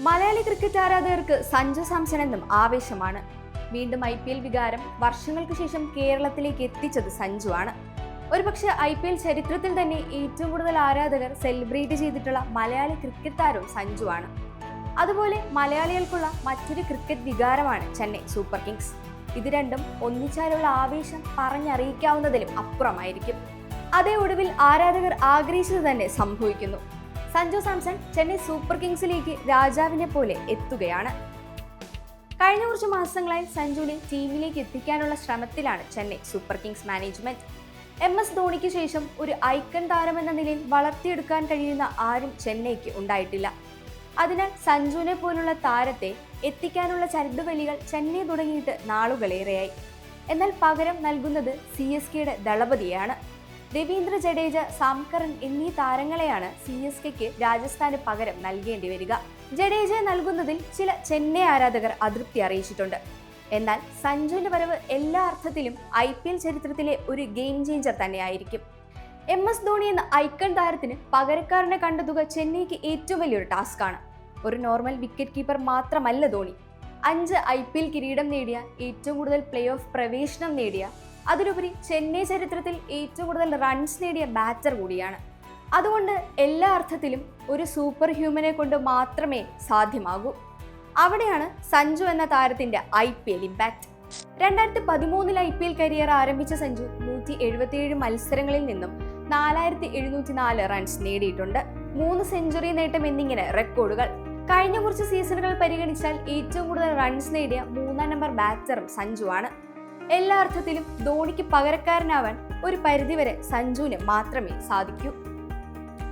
Malayali cricket ആരാധകർക്ക് സഞ്ജു സാംസൺ എന്നും ആവേശമാണ്. വീണ്ടും ഐ പി എൽ വികാരം വർഷങ്ങൾക്ക് ശേഷം കേരളത്തിലേക്ക് എത്തിച്ചത് സഞ്ജു ആണ്. ഒരുപക്ഷെ ഐ പി എൽ ചരിത്രത്തിൽ തന്നെ ഏറ്റവും കൂടുതൽ ആരാധകർ സെലിബ്രേറ്റ് ചെയ്തിട്ടുള്ള മലയാളി ക്രിക്കറ്റ് സഞ്ജു ആണ്. അതുപോലെ മലയാളികൾക്കുള്ള മറ്റൊരു ക്രിക്കറ്റ് വികാരമാണ് ചെന്നൈ സൂപ്പർ കിങ്സ്. ഇത് രണ്ടും ഒന്നിച്ചാലുള്ള ആവേശം പറഞ്ഞറിയിക്കാവുന്നതിലും അപ്പുറമായിരിക്കും. അതേ ഒടുവിൽ ആരാധകർ ആഗ്രഹിച്ചത് തന്നെ സംഭവിക്കുന്നു. സഞ്ജു സാംസൺ ചെന്നൈ സൂപ്പർ കിങ്സിലേക്ക് രാജാവിനെ പോലെ എത്തുകയാണ്. കഴിഞ്ഞ കുറച്ച് മാസങ്ങളായി സഞ്ജുവിനെ ടീമിലേക്ക് എത്തിക്കാനുള്ള ശ്രമത്തിലാണ് Chennai super kings management. M S ധോണിക്ക് ശേഷം ഒരു ഐക്കൺ താരമെന്ന നിലയിൽ വളർത്തിയെടുക്കാൻ കഴിയുന്ന ആരും ചെന്നൈക്ക് ഉണ്ടായിട്ടില്ല. അതിനാൽ സഞ്ജുവിനെ പോലുള്ള താരത്തെ എത്തിക്കാനുള്ള ചരടുവലികൾ ചെന്നൈ തുടങ്ങിയിട്ട് നാളുകളേറെയായി. എന്നാൽ പകരം നൽകുന്നത് സി എസ് കെയുടെ ദളപതിയാണ്. രവീന്ദ്ര ജഡേജ സാംകറൻ എന്നീ താരങ്ങളെയാണ് സി എസ് കെക്ക് രാജസ്ഥാന് പകരം നൽകേണ്ടി വരിക. ജഡേജ നൽകുന്നതിൽ ചില ചെന്നൈ ആരാധകർ അതൃപ്തി അറിയിച്ചിട്ടുണ്ട്. എന്നാൽ സഞ്ജുവിന്റെ വരവ് എല്ലാ അർത്ഥത്തിലും ഐ പി എൽ ചരിത്രത്തിലെ ഒരു ഗെയിം ചേഞ്ചർ തന്നെയായിരിക്കും. എം എസ് ധോണി എന്ന ഐക്കൺ താരത്തിന് പകരക്കാരനെ കണ്ടെത്തുക ചെന്നൈക്ക് ഏറ്റവും വലിയൊരു ടാസ്ക്കാണ് ഒരു നോർമൽ വിക്കറ്റ് കീപ്പർ മാത്രമല്ല ധോണി. അഞ്ച് ഐ പി എൽ കിരീടം നേടിയ ഏറ്റവും കൂടുതൽ പ്ലേ ഓഫ് പ്രവേശനം നേടിയ അതിലുപരി ചെന്നൈ ചരിത്രത്തിൽ ഏറ്റവും കൂടുതൽ റൺസ് നേടിയ ബാറ്റർ കൂടിയാണ്. അതുകൊണ്ട് എല്ലാ അർത്ഥത്തിലും ഒരു സൂപ്പർ ഹ്യൂമനെ കൊണ്ട് മാത്രമേ സാധ്യമാകൂ. അവിടെയാണ് സഞ്ജു എന്ന താരത്തിന്റെ ഐ പി എൽ ഇമ്പാക്ട് രണ്ടായിരത്തി പതിമൂന്നിൽ ഐ പി എൽ കരിയർ ആരംഭിച്ച സഞ്ജു നൂറ്റി എഴുപത്തിയേഴ് മത്സരങ്ങളിൽ നിന്നും നാലായിരത്തി എഴുന്നൂറ്റി നാല് റൺസ് നേടിയിട്ടുണ്ട്. മൂന്ന് സെഞ്ചുറി നേട്ടം എന്നിങ്ങനെ റെക്കോർഡുകൾ കഴിഞ്ഞ കുറച്ച് സീസണുകൾ പരിഗണിച്ചാൽ ഏറ്റവും കൂടുതൽ റൺസ് നേടിയ മൂന്നാം നമ്പർ ബാറ്ററും സഞ്ജു ആണ് എല്ലാ അർത്ഥത്തിലും ധോണിക്ക് പകരക്കാരനാവാൻ ഒരു പരിധിവരെ സഞ്ജുവിന് മാത്രമേ സാധിക്കൂ.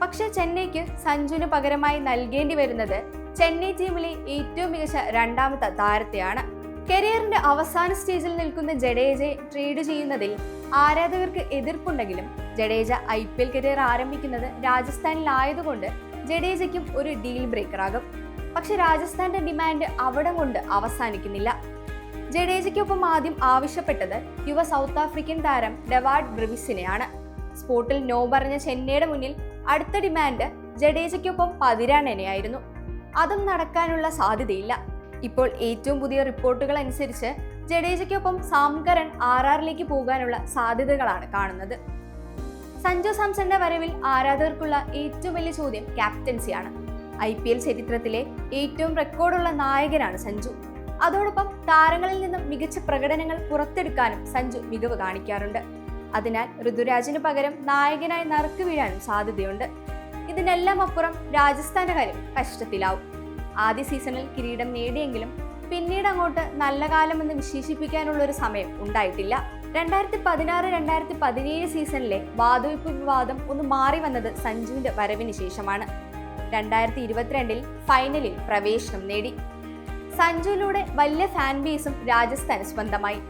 പക്ഷേ ചെന്നൈക്ക് സഞ്ജുവിന് പകരമായി നൽകേണ്ടി വരുന്നത് ചെന്നൈ ടീമിലെ ഏറ്റവും മികച്ച രണ്ടാമത്തെ താരത്തെയാണ്. കരിയറിന്റെ അവസാന സ്റ്റേജിൽ നിൽക്കുന്ന ജഡേജയെ ട്രേഡ് ചെയ്യുന്നതിൽ ആരാധകർക്ക് എതിർപ്പുണ്ടെങ്കിലും Jadeja I P L career ആരംഭിക്കുന്നത് രാജസ്ഥാനിലായതുകൊണ്ട് ജഡേജയ്ക്കും ഒരു ഡീൽ ബ്രേക്കറാകും. പക്ഷെ രാജസ്ഥാന്റെ ഡിമാൻഡ് അവിടെ കൊണ്ട് അവസാനിക്കുന്നില്ല. ജഡേജയ്ക്കൊപ്പം ആദ്യം ആവശ്യപ്പെട്ടത് യുവ സൗത്ത് ആഫ്രിക്കൻ താരം ഡെവാർഡ് ബ്രിവിസിനെയാണ്. സ്പോട്ടിൽ നോ പറഞ്ഞ ചെന്നൈയുടെ മുന്നിൽ അടുത്ത ഡിമാൻഡ് ജഡേജയ്ക്കൊപ്പം പതിരാനെനെയായിരുന്നു അതും നടക്കാനുള്ള സാധ്യതയില്ല. ഇപ്പോൾ ഏറ്റവും പുതിയ റിപ്പോർട്ടുകൾ അനുസരിച്ച് ജഡേജയ്ക്കൊപ്പം സാംകരൻ ആർ ആറിലേക്ക് പോകാനുള്ള സാധ്യതകളാണ് കാണുന്നത്. സഞ്ജു സാംസന്റെ വരവിൽ ആരാധകർക്കുള്ള ഏറ്റവും വലിയ ചോദ്യം ക്യാപ്റ്റൻസിയാണ്. ഐ പി എൽ ചരിത്രത്തിലെ ഏറ്റവും റെക്കോർഡുള്ള നായകനാണ് സഞ്ജു. അതോടൊപ്പം താരങ്ങളിൽ നിന്നും മികച്ച പ്രകടനങ്ങൾ പുറത്തെടുക്കാനും സഞ്ജു മികവ് കാണിക്കാറുണ്ട്. അതിനാൽ ഋതുരാജിന് പകരം നായകനായി നറുക്ക് വീഴാനും സാധ്യതയുണ്ട്. ഇതിനെല്ലാം അപ്പുറം രാജസ്ഥാന്റെ കാര്യം കഷ്ടത്തിലാവും. ആദ്യ സീസണിൽ കിരീടം നേടിയെങ്കിലും പിന്നീട് അങ്ങോട്ട് നല്ല കാലമെന്ന് വിശേഷിപ്പിക്കാനുള്ള ഒരു സമയം ഉണ്ടായിട്ടില്ല. രണ്ടായിരത്തി പതിനാറ് രണ്ടായിരത്തി പതിനേഴ് സീസണിലെ വാതുവയ്പ് വിവാദം ഒന്ന് മാറി വന്നത് സഞ്ജുവിന്റെ വരവിന് ശേഷമാണ്. രണ്ടായിരത്തി ഇരുപത്തിരണ്ടിൽ ഫൈനലിൽ പ്രവേശനം നേടി. സഞ്ജുവിലൂടെ വലിയ ഫാൻ ബേസും രാജസ്ഥാന് സ്വന്തമായി.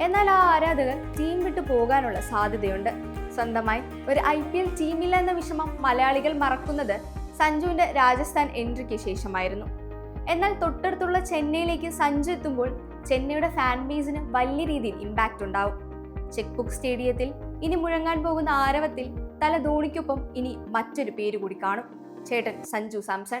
എന്നാൽ ആ ആരാധകർ ടീം വിട്ടു പോകാനുള്ള സാധ്യതയുണ്ട്. സ്വന്തമായി ഒരു ഐ പി എൽ ടീമില്ല എന്ന വിഷമം മലയാളികൾ മറക്കുന്നത് സഞ്ജുവിന്റെ രാജസ്ഥാൻ എൻട്രിക്ക് ശേഷമായിരുന്നു. എന്നാൽ തൊട്ടടുത്തുള്ള ചെന്നൈയിലേക്ക് സഞ്ജു എത്തുമ്പോൾ ചെന്നൈയുടെ ഫാൻ ബേസിന് വലിയ രീതിയിൽ ഇമ്പാക്റ്റ് ഉണ്ടാവും. ചെക്ക് ബുക്ക് സ്റ്റേഡിയത്തിൽ ഇനി മുഴങ്ങാൻ പോകുന്ന ആരവത്തിൽ തല ധോണിക്കൊപ്പം ഇനി മറ്റൊരു പേര് കൂടി കാണും. ചേട്ടൻ സഞ്ജു സാംസൺ.